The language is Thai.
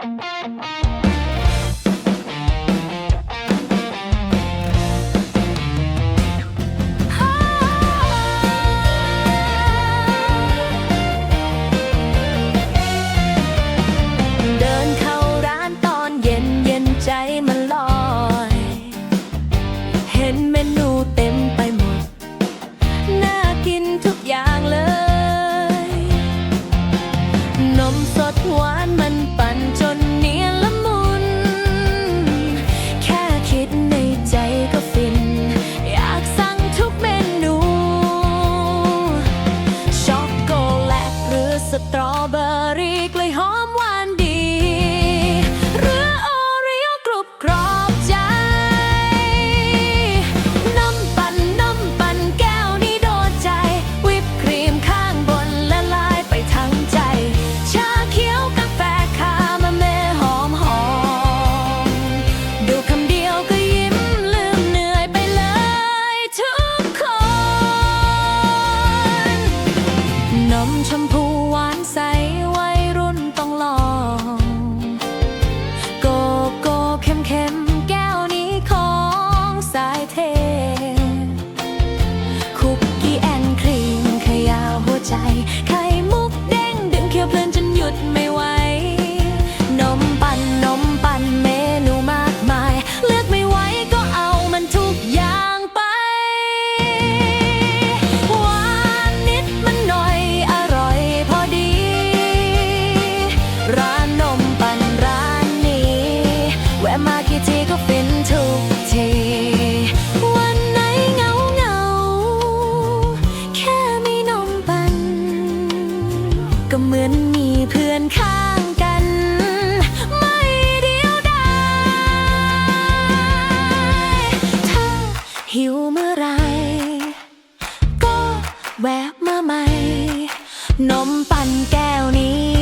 เดินเข้าร้านตอนเย็นเย็นใจมันลอย เห็นเมนูเต็มไปหมด น่ากินทุกอย่าง กล้วยหอมหวานดี หรือโอรีโอกรุบกรอบใจ น้ำปั่นน้ำปั่นแก้วนี้โดนใจ วิปครีมข้างบนละลายไปทั้งใจ ชาเขียวกาแฟคามาเมหอมหอม ดูคำเดียวก็ยิ้มลืมเหนื่อยไปเลยทุกคน นมชม ก็เหมือนมีเพื่อนข้างกัน ไม่เดียวดายถ้าหิวเมื่อไร ก็แวะมาใหม่ นมปั่นแก้วนี้